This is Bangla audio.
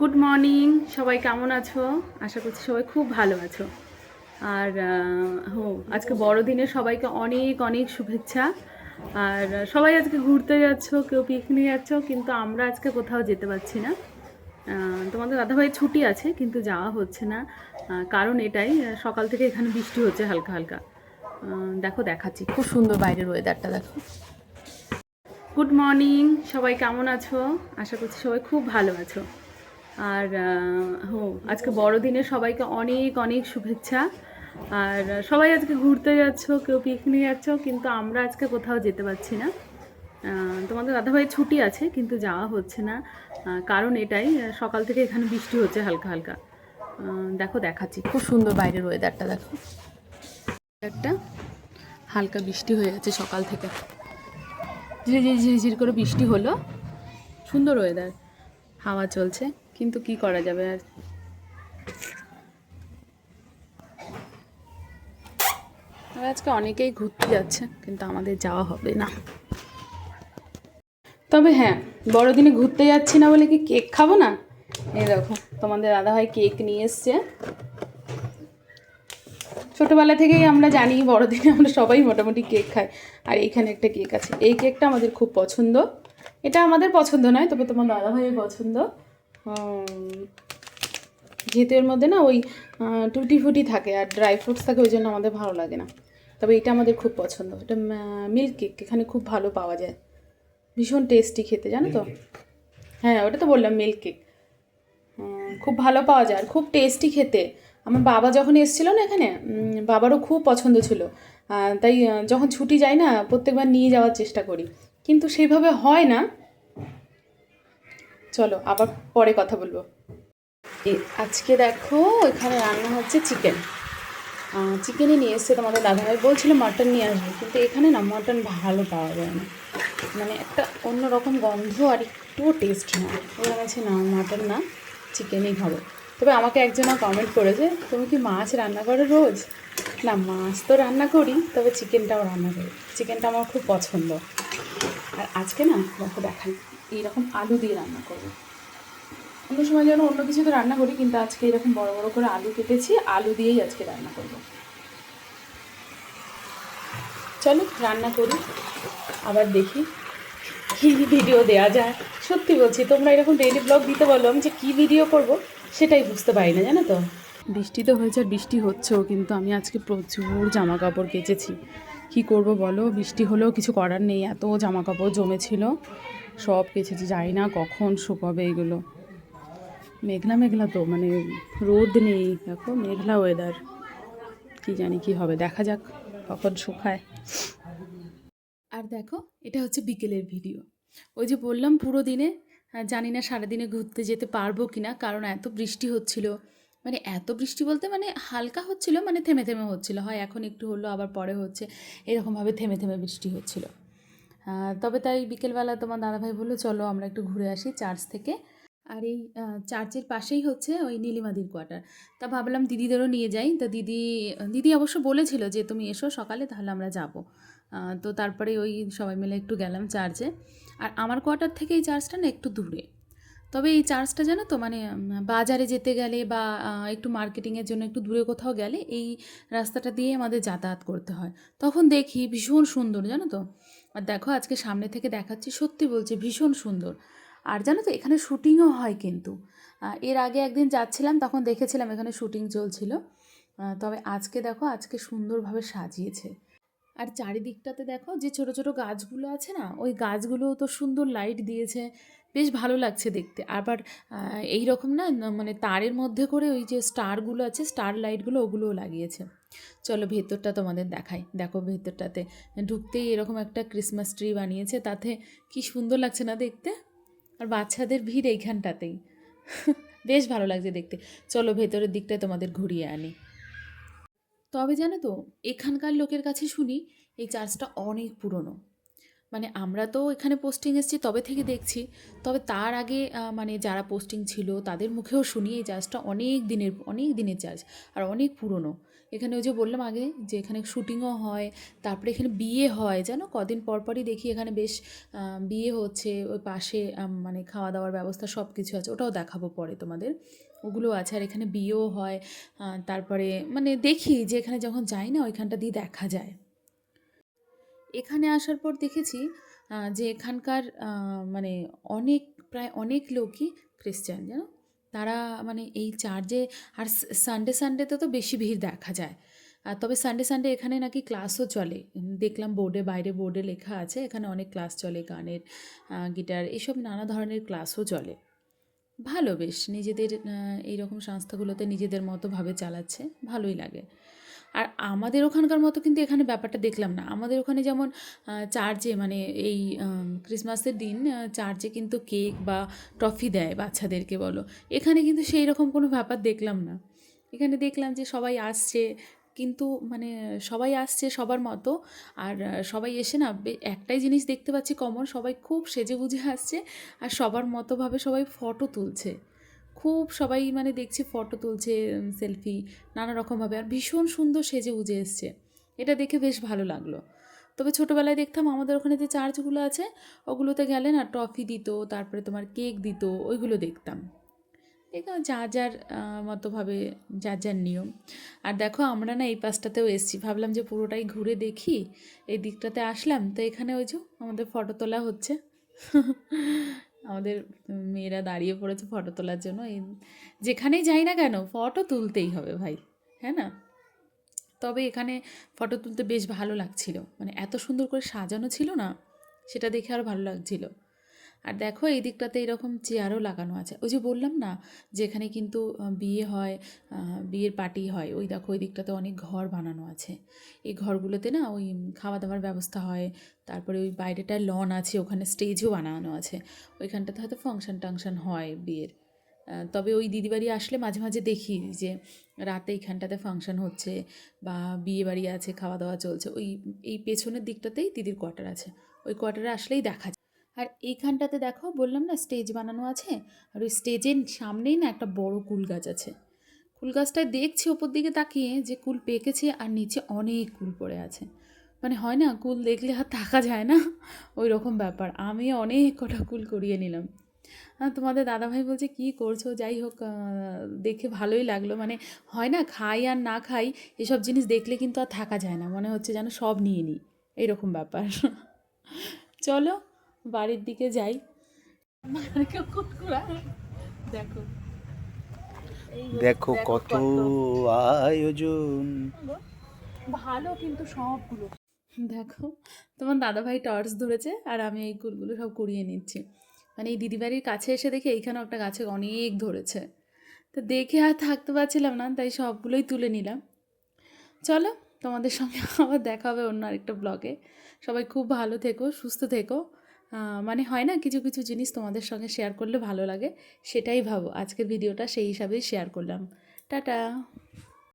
গুড মর্নিং সবাই কেমন আছো? আশা করছি সবাই খুব ভালো আছো। আর হো, আজকে বড়দিনে সবাইকে অনেক অনেক শুভেচ্ছা। আর, সবাই আজকে ঘুরতে যাচ্ছ, কেউ পিকনিক যাচ্ছ, কিন্তু আমরা আজকে কোথাও যেতে পারছি না। তোমাদের দাদাভাই ছুটি আছে, কিন্তু যাওয়া হচ্ছে না। কারণ এটাই সকাল থেকে এখানে বৃষ্টি হচ্ছে হালকা হালকা। দেখো, দেখাচ্ছি। খুব সুন্দর বাইরের ওয়েদারটা দেখো। গুড মর্নিং সবাই কেমন আছো? আশা করছি সবাই খুব ভালো আছো। আর হো আজকে বড়দিনে সবাইকে অনেক অনেক শুভেচ্ছা। আর সবাই আজকে ঘুরতে যাচ্ছ, কেউ পিকনিক যাচ্ছ, কিন্তু আমরা আজকে কোথাও যেতে পারছি না। তোমাদের দাদাভাই ছুটি আছে, কিন্তু যাওয়া হচ্ছে না। কারণ এটাই সকাল থেকে এখানে বৃষ্টি হচ্ছে হালকা হালকা। দেখো, দেখাচ্ছি। খুব সুন্দর বাইরের ওয়েদারটা দেখো। একটা হালকা বৃষ্টি হয়ে যাচ্ছে সকাল থেকে। ঝিরিঝিরি ঝিরিঝিরি করে বৃষ্টি হলো। সুন্দর ওয়েদার হাওয়া চলছে। কিন্তু কি করা যাবে আর? আজকে অনেকেই ঘুরতে যাচ্ছে, কিন্তু আমাদের যাওয়া হবে না। তবে হ্যাঁ বড়দিনে ঘুরতে যাচ্ছি না বলে কি কেক খাব না? এই দেখো, তোমাদের দাদাভাই কেক নিয়ে এসছে। ছোটোবেলা থেকেই আমরা জানি বড়দিনে আমরা সবাই মোটামুটি কেক খাই, আর এইখানে একটা কেক আছে। এই কেকটা আমাদের খুব পছন্দ। এটা আমাদের পছন্দ নয়, তবে তোমার দাদাভাইয়ের পছন্দ। যেহেতু এর মধ্যে না ওই টুটি ফুটি থাকে আর ড্রাই ফ্রুটস থাকে ওই জন্য আমাদের ভালো লাগে না। তবে এটা আমাদের খুব পছন্দ। এটা মিল্ক কেক এখানে খুব ভালো পাওয়া যায়। ভীষণ টেস্টি খেতে জানো তো? হ্যাঁ ওটা তো বললাম মিল্ক কেক খুব ভালো পাওয়া যায় আর খুব টেস্টি খেতে। আমার বাবা যখন এসেছিল না এখানে বাবারও খুব পছন্দ ছিল। তাই যখন ছুটি যায় না প্রত্যেকবার নিয়ে যাওয়ার চেষ্টা করি। কিন্তু সেইভাবে হয় না। চলো, আবার পরে কথা বলব। আজকে দেখো, এখানে রান্না হচ্ছে চিকেন চিকেনই নিয়ে এসছে তোমাদের দাদাভাই। বলছিল মাটন নিয়ে আসবে, কিন্তু এখানে না মাটন ভালো পাওয়া যায় না। মানে একটা অন্যরকম গন্ধ আর একটুও টেস্ট না। বললাম আছে না মাটন না চিকেনই খাব তবে আমাকে একজনা কমেন্ট করেছে, তুমি কি মাছ রান্না করো রোজ? না, মাছ তো রান্না করি, তবে চিকেনটাও রান্না করি। চিকেনটা আমার খুব পছন্দ। আর আজকে না দেখো দেখাই। এইরকম আলু দিয়ে রান্না করব। অন্য সময় যেন অন্য কিছু তো রান্না করি, কিন্তু আজকে এরকম বড় বড় করে আলু কেটেছি, আলু দিয়েই আজকে রান্না করব। চলো, রান্না করি, আবার দেখি কী ভিডিও দেওয়া যায়। সত্যি বলছি, তোমরা এরকম ডেইলি ব্লগ দিতে বলো আমি যে কী ভিডিও করব, সেটাই বুঝতে পারি না, জানো তো? বৃষ্টি তো হয়েছে আর বৃষ্টি হচ্ছেও, কিন্তু আমি আজকে প্রচুর জামা কাপড় কেচেছি। কী করব বলো? বৃষ্টি হলেও কিছু করার নেই, এত জামা কাপড় জমেছিল। সব কেচেছি, জানি না কখন শুকাবে এগুলো। মেঘলা মেঘলা তো মানে রোদ নেই, দেখো মেঘলা ওয়েদার কি জানি কি হবে, দেখা যাক কখন শুকায়। আর দেখো, এটা হচ্ছে বিকেলের ভিডিও। ওই যে বললাম পুরো দিনে জানি না সারাদিনে ঘুরতে যেতে পারব কি না কারণ এত বৃষ্টি হচ্ছিল। মানে এত বৃষ্টি বলতে মানে হালকা হচ্ছিল মানে থেমে থেমে হচ্ছিল। হয় এখন একটু হলো, আবার পরে হচ্ছে। এরকমভাবে থেমে থেমে বৃষ্টি হচ্ছিল। তবে তাই বিকেলবেলা তোমার দাদাভাই বলল, চলো আমরা একটু ঘুরে আসি চার্চ থেকে। আর এই চার্চের পাশেই হচ্ছে ওই নীলিমাদির কোয়ার্টার। তা ভাবলাম দিদিদেরও নিয়ে যাই। তো দিদি দিদি অবশ্য বলেছিল যে, তুমি এসো সকালে, তাহলে আমরা যাব। তো তারপরে ওই সবাই মিলে একটু গেলাম চার্চে। আর আমার কোয়ার্টার থেকে এই চার্চটা না একটু দূরে। তবে এই চার্জটা জানো তো মানে বাজারে যেতে গেলে বা একটু মার্কেটিংয়ের জন্য একটু দূরে কোথাও গেলে এই রাস্তাটা দিয়ে আমাদের যাতায়াত করতে হয়। তখন দেখি ভীষণ সুন্দর, জানো তো। আর দেখো আজকে সামনে থেকে দেখাচ্ছি, সত্যি বলছি ভীষণ সুন্দর। আর জানো তো, এখানে শুটিংও হয় কিন্তু। এর আগে একদিন যাচ্ছিলাম, তখন দেখেছিলাম এখানে শুটিং চলছিল। তবে আজকে দেখো, আজকে সুন্দরভাবে সাজিয়েছে। আর চারিদিকটাতে দেখো যে ছোট ছোট গাছগুলো আছে না, ওই গাছগুলোও তো সুন্দর লাইট দিয়েছে, বেশ ভালো লাগছে দেখতে। আবার এই রকম না মানে তারের মধ্যে করে ওই যে স্টারগুলো আছে, স্টার লাইটগুলো ওগুলোও লাগিয়েছে। চলো ভেতরটা তোমাদের দেখাই। দেখো ভেতরটাতে ঢুকতেই এরকম একটা ক্রিসমাস ট্রি বানিয়েছে, তাতে কি সুন্দর লাগছে না দেখতে? আর বাচ্চাদের ভিড় এইখানটাতেই। বেশ ভালো লাগছে দেখতে। চলো ভেতরের দিকটায় তোমাদের ঘুরিয়ে আনি। তবে জানো তো, এখানকার লোকের কাছে শুনি এই চার্চটা অনেক পুরনো। মানে আমরা তো এখানে পোস্টিং এসেছি, তবে থেকে দেখছি। তবে তার আগে মানে যারা পোস্টিং ছিল, তাদের মুখেও শুনি এই চার্চটা অনেক দিনের অনেক দিনের চার্চ আর অনেক পুরনো। এখানে ওই যে বললাম আগে যে এখানে শুটিংও হয়, তারপরে এখানে বিয়ে হয়, জানো? কদিন পর পরই দেখি এখানে বেশ বিয়ে হচ্ছে, ওই পাশে মানে খাওয়া দাওয়ার ব্যবস্থা সব কিছু আছে, ওটাও দেখাবো পরে তোমাদের। ওগুলো আছে আর এখানে বিয়েও হয়। তারপরে মানে দেখি যে এখানে যখন যাই না ওইখানটা দিয়ে দেখা যায়। এখানে আসার পর দেখেছি যে এখানকার মানে অনেক, প্রায় অনেক লোকই খ্রিস্টান জানো? তারা মানে এই চার্জে আর সানডে সানডেতে তো বেশি ভিড় দেখা যায়। আর তবে সানডে সানডে এখানে নাকি ক্লাসও চলে। দেখলাম বোর্ডে বাইরে বোর্ডে লেখা আছে, এখানে অনেক ক্লাস চলে গানের গিটার এসব নানা ধরনের ক্লাসও চলে। ভালো বেশ। নিজেদের আহ, এইরকম সংস্থাগুলোতে নিজেদের মতো ভাবে চালাচ্ছে ভালোই লাগে। আর আমাদের ওখানকার মতো কিন্তু এখানে ব্যাপারটা দেখলাম না। আমাদের ওখানে যেমন চার্চে মানে এই ক্রিসমাসের দিন চার্চে কিন্তু কেক বা ট্রফি দেয় বাচ্চাদেরকে বলো। এখানে কিন্তু সেই রকম কোনো ব্যাপার দেখলাম না। এখানে দেখলাম যে সবাই আসছে কিন্তু মানে সবাই আসছে সবার মতো। আর সবাই এসে না একটাই জিনিস দেখতে পাচ্ছি কমন, সবাই খুব সেজে গুজে আসছে আর সবার মতোভাবে সবাই ফটো তুলছে। খুব সবাই মানে দেখছি ফটো তুলছে সেলফি, নানা রকমভাবে আর ভীষণ সুন্দর সেজে উজে এসছে। এটা দেখে বেশ ভালো লাগল। তবে ছোটোবেলায় দেখতাম আমাদের ওখানে যে চার্চগুলো আছে, ওগুলোতে গেলে না ট্রফি দিত, তারপরে তোমার কেক দিত, ওইগুলো দেখতাম। দেখলাম যার যার মতোভাবে, যার যার নিয়ম। আর দেখো, আমরা না এই পাশটাতেও এসেছি। ভাবলাম যে পুরোটাই ঘুরে দেখি, এই দিকটাতে আসলাম। তো এখানে ওই যে আমাদের ফটো তোলা হচ্ছে। আমাদের মেয়েরা দাঁড়িয়ে পড়েছে ফটো তোলার জন্য। এই যেখানেই যাই না কেন, ফটো তুলতেই হবে ভাই হ্যাঁ না? তবে এখানে ফটো তুলতে বেশ ভালো লাগছিল। মানে এত সুন্দর করে সাজানো ছিল না, সেটা দেখে আরও ভালো লাগছিল। আর দেখো এই দিকটাতে এরকম চেয়ারও লাগানো আছে। ওই যে বললাম না যে এখানে কিন্তু বিয়ে হয় বিয়ের পার্টি হয়, ওই দেখো ওই দিকটাতে অনেক ঘর বানানো আছে। এই ঘরগুলোতে না ওই খাওয়া দাওয়ার ব্যবস্থা হয়, তারপরে ওই বাইরেটায় লন আছে, ওখানে স্টেজও বানানো আছে। ওইখানটাতে হয়তো ফাংশন টাংশন হয় বিয়ের। তবে ওই দিদিবাড়ি আসলে মাঝে মাঝে দেখি যে রাতে এইখানটাতে ফাংশন হচ্ছে বা বিয়ে বাড়ি আছে খাওয়া দাওয়া চলছে, ওই, এই পেছনের দিকটাতেই দিদির কোয়ার্টার আছে। ওই কোয়ার্টারে আসলেই দেখা যায়। আর এইখানটাতে দেখো বললাম না স্টেজ বানানো আছে? আর ওই স্টেজের সামনেই না একটা বড় কুল গাছ আছে। কুল গাছটায় দেখছি ওপর দিকে তাকিয়ে যে কুল পেকেছে আর নিচে অনেক কুল পড়ে আছে। মানে হয় না, কুল দেখলে আর থাকা যায় না? ওই রকম ব্যাপার। আমি অনেক কটা কুল করিয়ে নিলাম। তোমাদের দাদাভাই বলছে, কী করছ? যাই হোক দেখে ভালোই লাগল। মানে হয় না, খাই আর না খাই, এসব জিনিস দেখলে কিন্তু আর থাকা যায় না। মনে হচ্ছে যেন সব নিয়ে নিই। এইরকম ব্যাপার। চলো বাড়ির দিকে যাই। দেখো। দেখো কত আয়োজন। ভালো কিন্তু সবগুলো। দেখো তোমার দাদাভাই টর্চ ধরেছে আর আমি এই কুলগুলো সব কুড়িয়ে নিচ্ছি। মানে এই দিদিবাড়ির কাছে এসে দেখে এইখানেও একটা গাছে অনেক ধরেছে। তো দেখে আর থাকতে পারছিলাম না তাই সবগুলোই তুলে নিলাম। চলো তোমাদের সঙ্গে আবার দেখা হবে অন্য আরেকটা ব্লগে সবাই খুব ভালো থেকো সুস্থ থেকো। মানে হয় না কিছু কিছু জিনিস তোমাদের সঙ্গে শেয়ার করলে ভালো লাগে, সেটাই ভাবো। আজকের ভিডিওটা সেই হিসাবেই শেয়ার করলাম। টাটা!